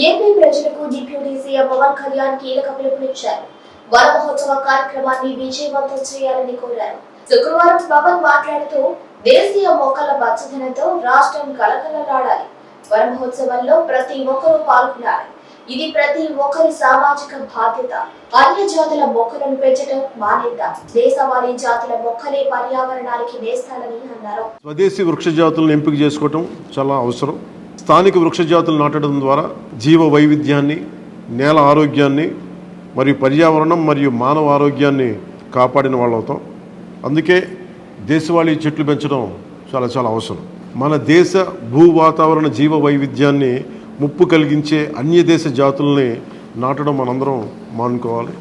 AP ప్రజలకు deputy CM Pawan Kalyan కీలక పిలుపునిచ్చారు. వన మహోత్సవ కార్యక్రమాన్ని విజయవంతం చేయాలని కోరారు. శుక్రవారం పవన్ మాట్లాడుతూ దేశీయ మొక్కల పచ్చదనంతో రాష్ట్రం కలకలలాడాలి వన మహోత్సవంలో ప్రతి ఒక్కరూ పాల్గొనాలి. ఇది ప్రతి ఒక్కరి సామాజిక బాధ్యత. అన్య జాతుల మొక్కలను పెంచడం మానేద్దాం. దేశవాళీ జాతుల మొక్కలే పర్యావరణానికి నేస్తాలని అన్నారు. స్వదేశీ వృక్ష జాతులను ఎంపిక చేసుకోవటం చాలా అవసరం. స్థానిక వృక్ష జాతులు నాటడం ద్వారా జీవ వైవిధ్యాన్ని నేల ఆరోగ్యాన్ని మరియు పర్యావరణం మరియు మానవ ఆరోగ్యాన్ని కాపాడిన వాళ్ళు అవుతాం అందుకే దేశవాళీ చెట్లు పెంచడం చాలా చాలా అవసరం. మన దేశ భూ వాతావరణ జీవ వైవిధ్యాన్ని ముప్పు కలిగించే అన్యదేశ జాతుల్ని నాటడం మనందరం మానుకోవాలి.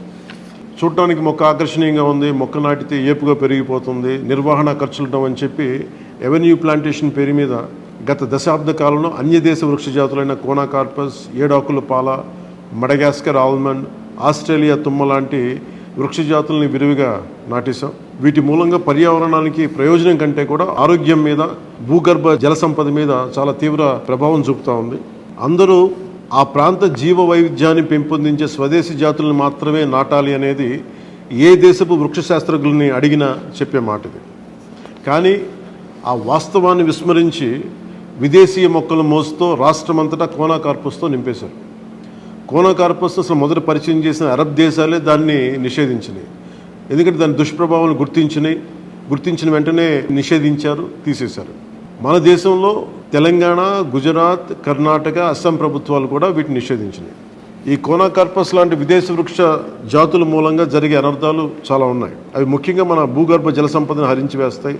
చూడటానికి మొక్క ఆకర్షణీయంగా ఉంది మొక్క నాటితే ఏపుగా పెరిగిపోతుంది నిర్వహణ ఖర్చులు అని చెప్పి ఎవెన్యూ ప్లాంటేషన్ పేరు మీద గత దశాబ్ద కాలంలో అన్యదేశ వృక్ష జాతులైన కోనాకార్పస్ ఏడాకుల పాల మడగాస్కర్ ఆల్మండ్ ఆస్ట్రేలియా తుమ్మ లాంటి వృక్ష జాతుల్ని విరివిగా నాటేశాం. వీటి మూలంగా పర్యావరణానికి ప్రయోజనం కంటే కూడా ఆరోగ్యం మీద భూగర్భ జల సంపద మీద చాలా తీవ్ర ప్రభావం చూపుతూ ఉంది. అందరూ ఆ ప్రాంత జీవ వైవిధ్యాన్ని పెంపొందించే స్వదేశీ జాతులను మాత్రమే నాటాలి అనేది ఏ దేశపు వృక్ష శాస్త్రజ్ఞుల్ని అడిగినా చెప్పే మాట ఇది కానీ ఆ వాస్తవాన్ని విస్మరించి విదేశీయ మొక్కల మోసుతో రాష్ట్రమంతటా కోనాకార్పస్తో నింపేశారు. కోనాకార్పస్ అసలు మొదట పరిచయం చేసిన అరబ్ దేశాలే దాన్ని నిషేధించినాయి. ఎందుకంటే దాని దుష్ప్రభావాలను గుర్తించినాయి. గుర్తించిన వెంటనే నిషేధించారు తీసేశారు. మన దేశంలో తెలంగాణ గుజరాత్ కర్ణాటక అస్సాం ప్రభుత్వాలు కూడా వీటిని నిషేధించినాయి. ఈ కోనాకార్పస్ లాంటి విదేశ వృక్ష జాతుల మూలంగా జరిగే అనర్థాలు చాలా ఉన్నాయి. అవి ముఖ్యంగా మన భూగర్భ జల సంపదను హరించి వేస్తాయి.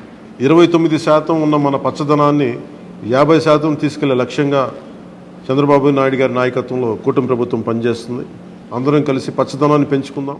ఇరవై తొమ్మిది శాతం ఉన్న మన పచ్చదనాన్ని యాభై శాతం తీసుకెళ్ళే లక్ష్యంగా చంద్రబాబు నాయుడు గారి నాయకత్వంలో కూటమి ప్రభుత్వం పనిచేస్తుంది. అందరం కలిసి పచ్చదనాన్ని పెంచుకుందాం.